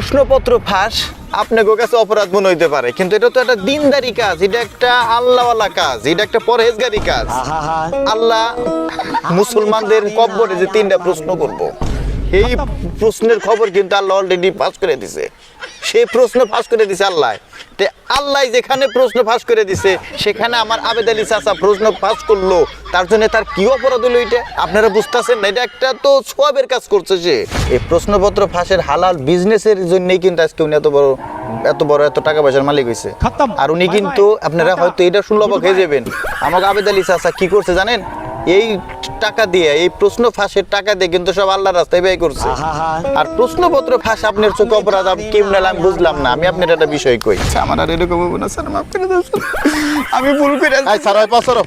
প্রশ্নপত্র ফাঁস আপনাকে কাছে অপরাধ মনে হইতে পারে। কিন্তু এটা তো একটা দিনদারি কাজ এটা একটা আল্লাহওয়ালা কাজ এটা একটা পরহেজগারি কাজ। আল্লাহ মুসলমানদের কব্বরে যে তিনটা প্রশ্ন করব। এই প্রশ্নের খবর কিন্তু আল্লাহ অলরেডি পাস করে দিছে। সেই প্রশ্ন ফাঁস করে দিছে আল্লাহ। তে আল্লাহ যেখানে প্রশ্ন ফাঁস করে দিছে সেখানে আমার আবেদ আলী চাচা প্রশ্ন ফাঁস করল। তার জন্য তার কি অপরাধ হলো এটা? আপনারা বুঝতেছেন না এটা একটা তো সোয়াবের কাজ করছে সে। এই প্রশ্নপত্র ফাঁসের হালাল বিজনেসের জন্যই কিন্তু আজকে উনি এত বড় এত বড় এত টাকা পয়সার মালিক হয়েছে আর উনি কিন্তু আপনারা হয়তো এটা শুনলে অবাক হয়ে যাবেন। আমাকে আবেদ আলী চাচা কি করছে জানেন? এই টাকা দিয়ে এই প্রশ্ন ফাঁসের টাকা দিয়ে কিন্তু সব আল্লাহ রাস্তায় ব্যয় করছে। আর প্রশ্নপত্র ফাঁস আপনার চোখে অপরাধ আমি কেমন আমি বুঝলাম না আমি আপনার একটা বিষয় কই। আমার আর এরকম হব না স্যার মাফ করে দেন আমি ভুল করে এই স্যার ওই পাও সরো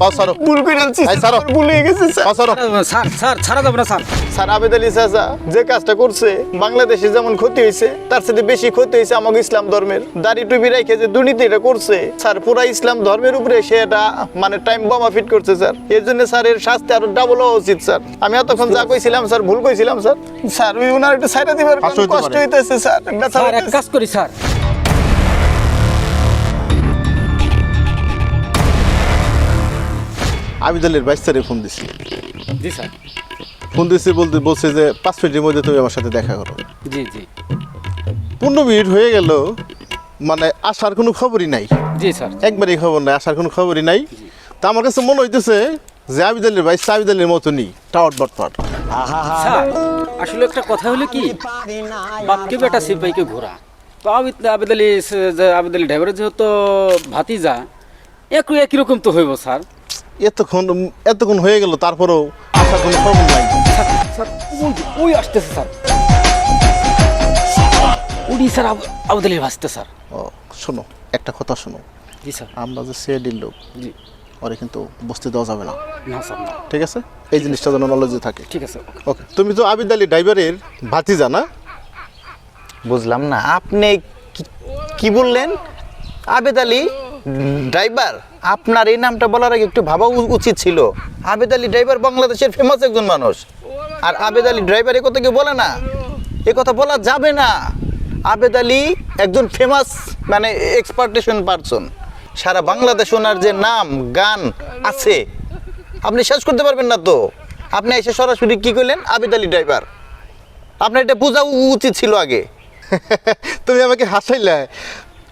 পাও সরো। ভুল করে আনছি স্যার। স্যার, ভুল হয়ে গেছে স্যার। পাও সরো। স্যার স্যার ছাড়া যাবে না স্যার। স্যার আবেদ আলী চাচা যে কাজটা করছে বাংলাদেশে যেমন ক্ষতি হয়েছে তার সাথে বেশি ক্ষতি হয়েছে আমাকে ইসলাম ধর্মের। দাড়ি টুপি রেখে যে দুর্নীতিটা করছে স্যার পুরা ইসলাম ধর্মের উপরে সে এটা মানে টাইম বোমা ফিট করছে স্যার। এর জন্য স্যার এর শাস্তি আরও ডাবল হওয়া উচিত স্যার। আমি এতক্ষণ যা কইছিলাম স্যার ভুল কইছিলাম স্যার। স্যার ওই ওনার একটু সাইডে দিবার কষ্ট। হইতেছে স্যার। স্যার এক কাজ করি স্যার। আবিদালের বাইশ তারিখ ফোন দিছি। জি স্যার। ফোন দিছি বলতে বলছে যে পাঁচ মিনিটের মধ্যে তুমি আমার সাথে দেখা করো। জি জি। পনেরো মিনিট হয়ে গেল মানে আসার কোনো খবরই নাই। জি স্যার। একবারই খবর নাই আসার কোনো খবরই নাই। তা আমার কাছে মনে হইতেছে যে আবিদালের বাইশ আবিদালের মতনই টাওয়ার বটপাট স্যার আসলে একটা কথা হলো কি? বাপকে বেটা সিপাইকে ঘোরা তো আবিদ আলী আবেদ আলী ড্রাইভারের যেহেতু ভাতিজা একটু একই রকম তো হইব স্যার। এতক্ষণ এতক্ষণ হয়ে গেল তারপরেও আসার কোনো খবর নাই। স্যার ওই ওই আসতেছে স্যার। উনি স্যার আব- আবেদ আলীর ভাসতে স্যার। ও শোনো একটা কথা শোনো। জি স্যার। আমরা যে সিআইডির লোক জি। ওরে কিন্তু বসতে দেওয়া যাবে না। না স্যার না। ঠিক আছে? এই জিনিসটা যেন নলেজে থাকে। ঠিক আছে ওকে। তুমি তো আবিদ আলী ড্রাইভারের ভাতিজা না? বুঝলাম না আপনি কি- কি বললেন? আবেদ আলী ড্রাইভার আপনার এই নামটা বলার আগে একটু ভাবা উ- উচিত ছিল। আবেদ আলী ড্রাইভার বাংলাদেশের ফেমাস একজন মানুষ। আর আবেদ আলী ড্রাইভার এ কথা কেউ বলে না? এ কথা বলা যাবে না। আবেদ আলী একজন ফেমাস মানে এক্সপার্টেশন পারসন সারা বাংলাদেশ ওনার যে নাম গান আছে আপনি শেষ করতে পারবেন না তো। আপনি এসে সরাসরি কি করলেন? আবেদ আলী ড্রাইভার। আপনার এটা বোঝা উচিত ছিল আগে। তুমি আমাকে হাসাইলে।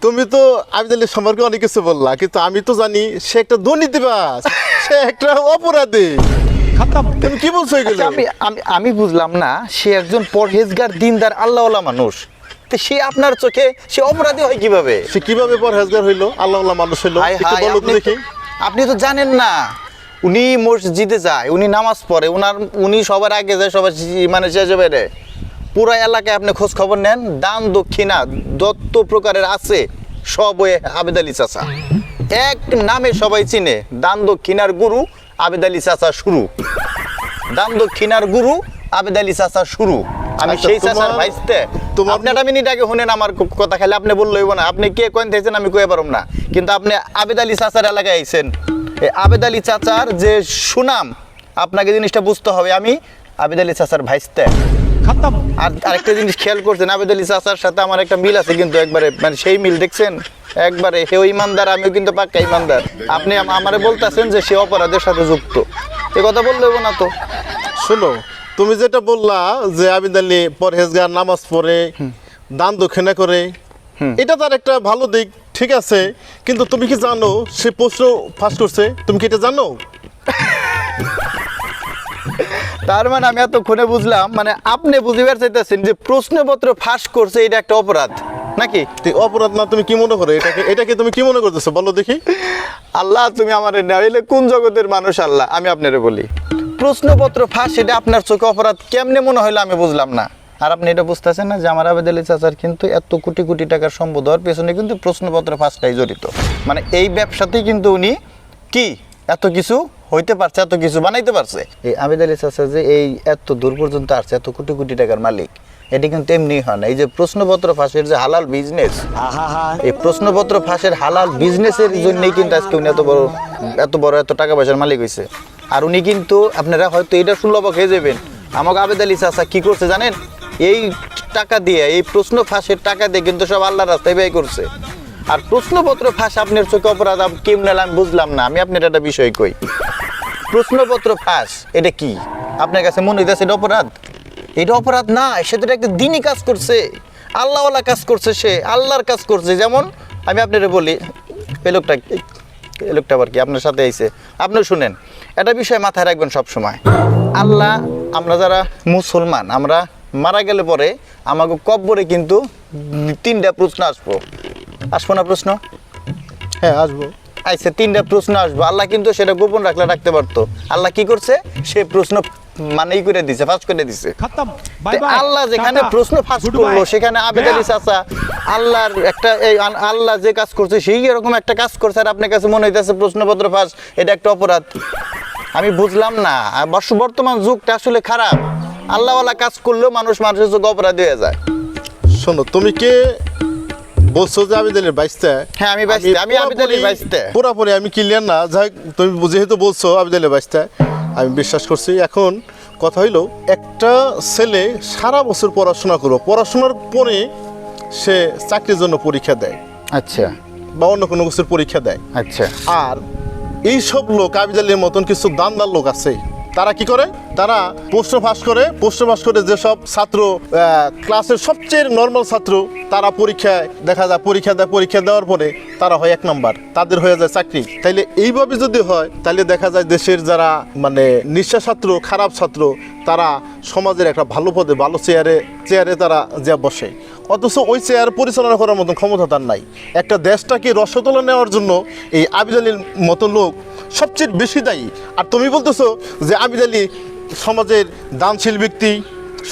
তুমি তো আবিদ আলীর সম্পর্কে অনেক কিছু বললা কিন্তু আমি তো জানি সে একটা দুর্নীতিবাজ সে একটা অপরাধী। তুমি কি বলছো আচ্ছা, আমি আমি আমি বুঝলাম না সে একজন পরহেজগার দিনদার আল্লাহওয়ালা মানুষ। তো সে আপনার চোখে সে অপরাধী হয় কীভাবে? সে কীভাবে পরহেজগার হইল? আল্লাহ আল্লাহ মানুষ হইল? হায় একটু হায়, বলো তো আপনি দেখি। তো- আপনি তো জানেন না উনি মসজিদে যায় উনি নামাজ পড়ে উনার উনি সবার আগে যায় সবার শি- মানে শেষে বেড়ে পুরো এলাকায় আপনি খোঁজ খবর নেন দান দক্ষিণা দত্ত প্রকারের আছে সব ওই আবেদ আলী চাচা। এক নামে সবাই চিনে দান দক্ষিণার গুরু আবেদ আলী চাচা শুরু। দান দক্ষিণার গুরু আবেদ আলী চাচা শুরু। আমি আচ্ছা, সেই চাচার ভাইস্তে। তোমার- আপনি একটা মিনিট আগে শুনেন আমার কথা খালি আপনি বললেই না। আপনি কে কোন থেকেছেন আমি কয়ে পারব না। কিন্তু আপনি আবেদ আলী চাচার এলাকায় আইছেন। এই আবেদ আলী চাচার যে সুনাম আপনাকে জিনিসটা বুঝতে হবে। আমি আবেদ আলী চাচার ভাইস্তে। খতম। আর আরেকটা জিনিস খেয়াল করছেন আবেদ আলী চাচার সাথে আমার একটা মিল আছে কিন্তু একবারে মানে সেই মিল দেখছেন? একবারে হেও ইমানদার আমিও কিন্তু পাক্কা ইমানদার। আপনি আম- আমারে বলতেছেন যে সে অপরাধের সাথে যুক্ত। এ কথা বললে হইবো না তো। শোনো তুমি যেটা বললা যে আবিদ আলী পরহেজগার নামাজ পড়ে দান দক্ষিণা করে এটা তার একটা ভালো দিক ঠিক আছে। কিন্তু তুমি কি জানো সে প্রশ্ন ফাঁস করছে তুমি কি এটা জানো? তার মানে আমি এতক্ষণে বুঝলাম মানে আপনি বুঝিবার চাইতেছেন যে প্রশ্নপত্র ফাঁস করছে এটা একটা অপরাধ নাকি? অপরাধ না তুমি কি মনে করো এটাকে এটাকে তুমি কি মনে করতেছো? বলো দেখি। আল্লাহ তুমি আমার নাইলে কোন জগতের মানুষ আল্লাহ? আমি আপনারে বলি। প্রশ্নপত্র ফাঁস, এটা আপনার চোখে অপরাধ, কেমনে মনে হলো আমি বুঝলাম না। আর আপনি এটা বুঝতেছেন না যে আমার আবেদ আলী চাচার কিন্তু এত কোটি কোটি টাকার সম্পদ হওয়ার পেছনে কিন্তু প্রশ্নপত্র ফাঁসটাই জড়িত। মানে এই ব্যবসাতেই কিন্তু উনি কি? এত কিছু হইতে পারছে, এত কিছু বানাইতে পারছে। এই আবেদ আলী চাচা যে এই এত দূর পর্যন্ত আসছে, এত কোটি কোটি টাকার মালিক, এটি কিন্তু এমনি হয় না। এই যে প্রশ্নপত্র ফাঁসের যে হালাল বিজনেস এই প্রশ্নপত্র ফাঁসের হালাল বিজনেসের জন্যই কিন্তু আজকে উনি এত বড় এত বড়, এত টাকা পয়সার মালিক হয়েছে আর উনি কিন্তু আপনারা হয়তো এটা শুনলে অবাক হয়ে যাবেন। আমাকে আবেদ আলী চাচা কি করছে জানেন? এই টাকা দিয়ে, এই প্রশ্ন ফাঁসের টাকা দিয়ে কিন্তু সব আল্লাহ রাস্তায় ব্যয় করছে। আর প্রশ্নপত্র ফাঁস আপনার চোখে অপরাধ কেমনে আমি বুঝলাম না। আমি আপনার একটা বিষয় কই। প্রশ্নপত্র ফাঁস, এটা কি? আপনার কাছে মনে হইতেছে এটা অপরাধ? এটা অপরাধ না, সে তো একটা দিনই কাজ করছে। আল্লাহওয়ালা কাজ করছে সে, আল্লাহর কাজ করছে। যেমন আমি আপনারে বলি, এই লোকটা লোকটা আবার কি? আপনার সাথে আইছে। আপনি শুনেন। এটা বিষয় মাথায় রাখবেন সব সময় আল্লাহ আমরা যারা মুসলমান আমরা মারা গেলে পরে আমাকে কব্বরে কিন্তু তিনটা প্রশ্ন আসব। আসব না প্রশ্ন? হ্যাঁ আসব। আচ্ছা তিনটা প্রশ্ন আসব। আল্লাহ কিন্তু সেটা গোপন রাখলে রাখতে পারতো। আল্লাহ কি করছে? সে প্রশ্ন মানেই করে দিছে ফার্স্ট করে দিছে। আল্লাহ যেখানে প্রশ্ন ফাঁস করল সেখানে আবেদ আলী চাচা আল্লাহর একটা এই আল্লাহ যে কাজ করছে সেই এরকম একটা কাজ করছে আর আপনার কাছে মনে হইতেছে প্রশ্নপত্র ফাঁস এটা একটা অপরাধ। আমি বুঝলাম না বর্ষ বর্তমান যুগটা আসলে খারাপ। আল্লাহওয়ালা কাজ করলেও মানুষ মানুষের চোখ অপরাধ হয়ে যায়। শোনো তুমি কে? বলছো যে আবিদালের বাইশটা হ্যাঁ, আমি বাইশটা। আমি আবিদালের বাইশটা। পুরাপুরি আমি ক্লিয়ার না। যাই তুমি যেহেতু বলছো আবিদালের বাইশটা আমি বিশ্বাস করছি। এখন কথা হইল একটা ছেলে সারা বছর পড়াশোনা করো পড়াশোনার পরে সে চাকরির জন্য পরীক্ষা দেয়। আচ্ছা। বা অন্য কোনো কিছুর পরীক্ষা দেয়। আচ্ছা। আর এই সব লোক আবিদালের মতন কিছু দানদার লোক আছে তারা কি করে? তারা প্রশ্ন ফাঁস করে, প্রশ্ন ফাঁস করে যেসব ছাত্র ক্লাসের সবচেয়ে নর্মাল ছাত্র, তারা পরীক্ষায় দেখা যায়, পরীক্ষা দেয়, পরীক্ষা দেওয়ার পরে তারা হয় এক নাম্বার তাদের হয়ে যায় চাকরি। তাইলে এইভাবে যদি হয় তাহলে দেখা যায় দেশের যারা মানে নিঃশ্বাস ছাত্র, খারাপ ছাত্র, তারা সমাজের একটা ভালো পদে, ভালো চেয়ারে চেয়ারে তারা যা বসে। অথচ ওই চেয়ার পরিচালনা করার মতন ক্ষমতা তার নাই। একটা দেশটাকে রসতলা নেওয়ার জন্য এই আবিদ আলীর মতো লোক সবচেয়ে বেশি দায়ী। আর তুমি বলতেছো যে আবিদ আলী সমাজের দানশীল ব্যক্তি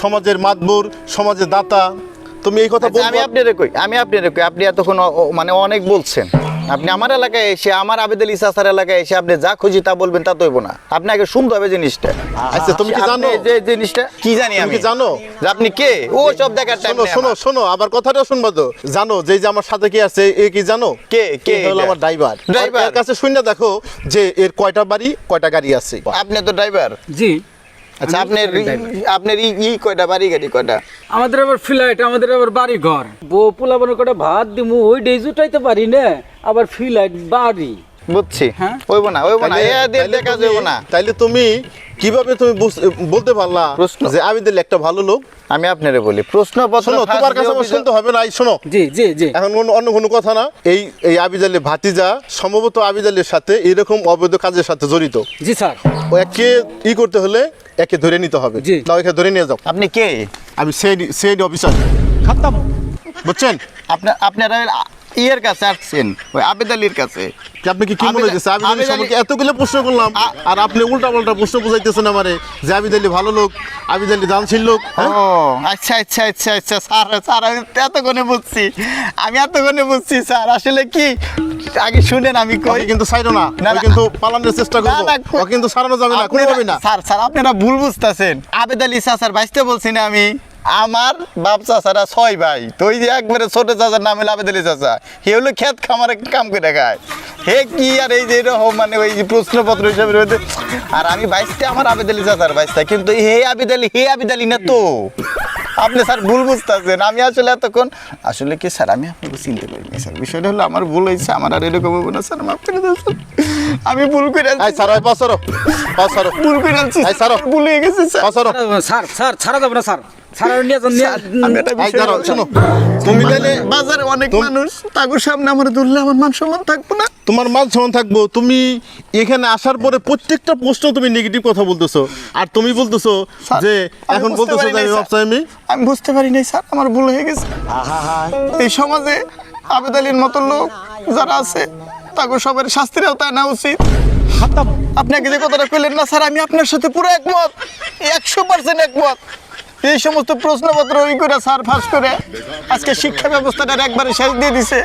সমাজের মাতবর সমাজের দাতা। তুমি এই কথা আচ্ছা, আমি আপনি আপনার কই আমি আপনার কই আপনি এতক্ষণ মানে অনেক বলছেন। আপনি আমার এলাকায় এসে আমার আবেদ আলী চাচার এলাকায় এসে আপনি যা খুঁজি তা বলবেন তা তৈব না। আপনি আগে শুনতে হবে জিনিসটা। আচ্ছা তুমি কি জানো? যে জিনিসটা কি জানি আমি? জানো? যে আপনি কে? ও সব দেখার টাইম শোনো শোনো শোনো আবার কথাটা শুনব তো। জানো যে যে আমার সাথে কি আছে এ কি জানো? কে? কে হলো আমার ড্রাইভার। ড্রাইভার? কাছে শুনে দেখো যে এর কয়টা বাড়ি কয়টা গাড়ি আছে। আপনি তো ড্রাইভার। জি। আচ্ছা আপনার আপনার ই ই কয়টা বাড়ি গাড়ি কয়টা? আমাদের আবার ফ্ল্যাট আমাদের আবার বাড়ি ঘর। বউ পোলাবানো কটা ভাত দিমু ওই ডেজ উঠাইতে পারি না আবার ফ্ল্যাট বাড়ি। বুঝছি। হ্যাঁ। হইব না হইব না এ দিয়ে কাজ দেখা যাবে না। তাইলে তুমি কীভাবে তুমি বলতে পারলা প্রশ্ন যে আমি দিলে একটা ভালো লোক? আমি আপনারে বলি প্রশ্ন শোনো তোমার কাছে আমার শুনতে হবে না শোনো। জি জি জি। এখন কোনো অন্য কোনো কথা না। এই এই আবিদালে ভাতিজা সম্ভবত আবিদালের সাথে এরকম অবৈধ কাজের সাথে জড়িত। জি স্যার। ও একে ই করতে হলে একে ধরে নিতে হবে। জি। না একে ধরে নিয়ে যাও। আপনি কে? আমি সেই সেই অফিসার খতম। বুঝছেন? আপনার আপনারা ইয়ের কাছে আসছেন ওই আবেদ আলীর কাছে। আপনি কি কি মনে হচ্ছে আবিদ আলী সম্পর্কে এতগুলো প্রশ্ন করলাম আর আপনি উল্টা পাল্টা প্রশ্ন বুঝাইতেছেন আমারে যে আবিদ আলী ভালো লোক আবিদ আলী দানশীল লোক ও হ্যাঁ? আচ্ছা আচ্ছা আচ্ছা আচ্ছা স্যার স্যার আমি এতক্ষণে বুঝছি। আমি এতক্ষণে বুঝছি স্যার আসলে কি? আগে শুনেন আমি কই কিন্তু ছাইরো না কিন্তু পালানোর চেষ্টা করব। ও কিন্তু সারানো যাবে না না। স্যার স্যার আপনারা ভুল বুঝতেছেন। আবেদ আলী চাচার বাইসতে বলছি না আমি। আমার বাপ চাচারা ছয় ভাই। তো ওই যে একবারে ছোট চাচার নামে আবেদ আলী চাচা হে হলো খেত খামারে কাম করে খায়। হে কি আর এই যে এরকম মানে ওই যে প্রশ্নপত্র হিসাবে রয়েছে। আর আমি বাইসতে আমার আবেদ আলী চাচার বাইসটা কিন্তু হে আবেদ আলী হে আবেদ আলী না তো। আপনি স্যার ভুল বুঝতেছেন আমি আসলে এতক্ষণ আসলে কি স্যার আমি আপনাকে চিনতে পারিনি স্যার বিষয়টা হলো আমার ভুল হয়েছে আমার আর এরকম হব না স্যার মাফ করে দেন স্যার। আমি ভুল করে আছি, স্যার ওই পাস সরো পাস সরো ভুল করে আছি। এই স্যার ভুল হয়ে গেছে স্যার। স্যার স্যার ছাড়া যাবে না স্যার। তুমি এখানে আসার পরে প্রত্যেকটা প্রশ্ন তুমি নেগেটিভ কথা বলতেছো। আর তুমি বলতেছো যে এখন বলতেছো আমি? বুঝতে পারি নাই স্যার আমার ভুল হয়ে গেছে। এই সমাজে আবেদ আলীর মতো লোক যারা আছে তাকে সবার শাস্তির আওতায় না উচিত। আপনাকে যে কথাটা কইলেন না স্যার আমি আপনার সাথে পুরো একমত একশো পার্সেন্ট একমত। এই সমস্ত প্রশ্নপত্র ওই করে সার ফাঁস করে আজকে শিক্ষা ব্যবস্থাটার একবারে শেষ দিয়ে দিছে।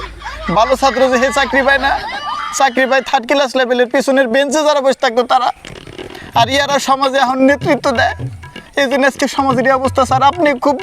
ভালো ছাত্র যে হে চাকরি পায় না, চাকরি পায় থার্ড ক্লাস লেভেলের পিছনের বেঞ্চে যারা বসে থাকতো তারা। আর ইয়ারা সমাজে এখন নেতৃত্ব দেয়। এই জন্য আজকে সমাজের অবস্থা স্যার আপনি খুব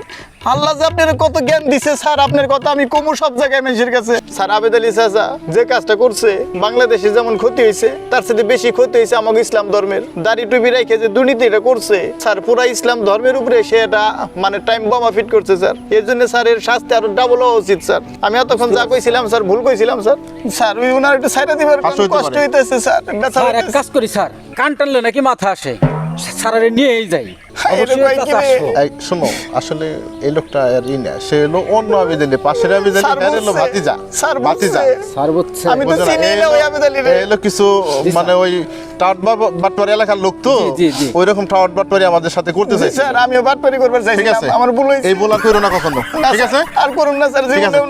আল্লাহ যে আপনার কত জ্ঞান দিছে স্যার আপনার কথা আমি কমু সব জায়গায় মানুষের কাছে। স্যার আবেদ আলী চাচা যে কাজটা করছে বাংলাদেশে যেমন ক্ষতি হয়েছে তার সাথে বেশি ক্ষতি হয়েছে আমাকে ইসলাম ধর্মের। দাড়ি টুপি রেখে যে দুর্নীতিটা করছে স্যার পুরা ইসলাম ধর্মের উপরে সে এটা মানে টাইম বোমা ফিট করছে স্যার। এর জন্য স্যার এর শাস্তি আরও ডাবল হওয়া উচিত স্যার। আমি এতক্ষণ যা কইছিলাম স্যার ভুল কইছিলাম স্যার। স্যার ওই ওনার একটু সাইডে দিবার কষ্ট। হইতেছে স্যার। স্যার এক কাজ করি স্যার। কান টানলে নাকি মাথা আসে। স্যারারে নিয়েই যাই। হায় শোনো আসলে এই লোকটা আর ই না সে হলো অন্য আবেদালি পাশের আবেদালি স্যার হলো ভাতিজা। স্যার ভাতিজা। স্যার বুঝছে আমি তো চিনি না ওই হলো- আবেদ আলী রে। এই হলো কিছু মানে ওই টাউট বাটপারি এলাকার লোক তো? জি, জি, জি। ওই রকম টাউট বাটপারি আমাদের সাথে করতে স্যার আমিও বাটপারি করবার ঠিক আছে। আমার ভুল হয়েছে। এই বলা করো না কখনো। ঠিক আছে? আর করুন না স্যার ঠিক আছে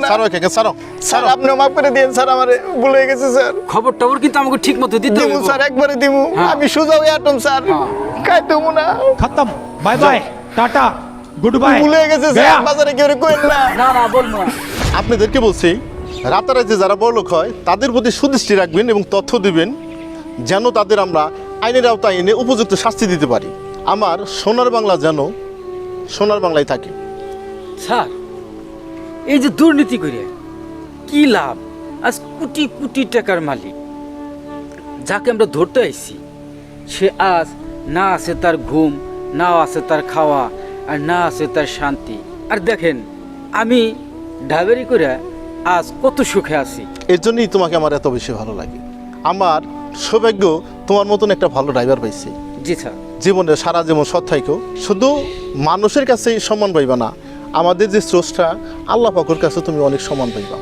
মাফ করে দিন স্যার আমার ভুল হয়ে গেছে স্যার। খবর টবর কিন্তু আমাকে ঠিক মতো দিতে দিমু হবে স্যার একবারে দিমু। হ্যাঁ। আমি সুজা হয়ে আটম স্যার। হ্যাঁ। না। খতম bye bye tata good bye ভুলে গেছে শেয়ার বাজারে কেউ কইল না। না না না। আপনাদেরকে বলছি রাতারাতি যারা বড় লোক হয় তাদের প্রতি সুদৃষ্টি রাখবেন এবং তথ্য দিবেন যেন তাদের আমরা আইনের আওতায় এনে উপযুক্ত শাস্তি দিতে পারি। আমার সোনার বাংলা যেন সোনার বাংলায় থাকে। স্যার এই যে দুর্নীতি করে কি লাভ? আজ কোটি কোটি টাকার মালিক যাকে আমরা ধরতে আইছি সে আজ না আছে তার ঘুম না আছে তার খাওয়া আর না আছে তার শান্তি। আর দেখেন আমি ডাবেরি করে আজ কত সুখে আছি। এর জন্যই তোমাকে আমার এত বেশি ভালো লাগে। আমার সৌভাগ্য তোমার মতন একটা ভালো ড্রাইভার পাইছি। জি স্যার। জীবনে সারা জীবন সৎ থাইকো। শুধু মানুষের কাছেই সম্মান পাইবা না আমাদের যে স্রষ্টা আল্লাহ পাকুর কাছে তুমি অনেক সম্মান পাইবা।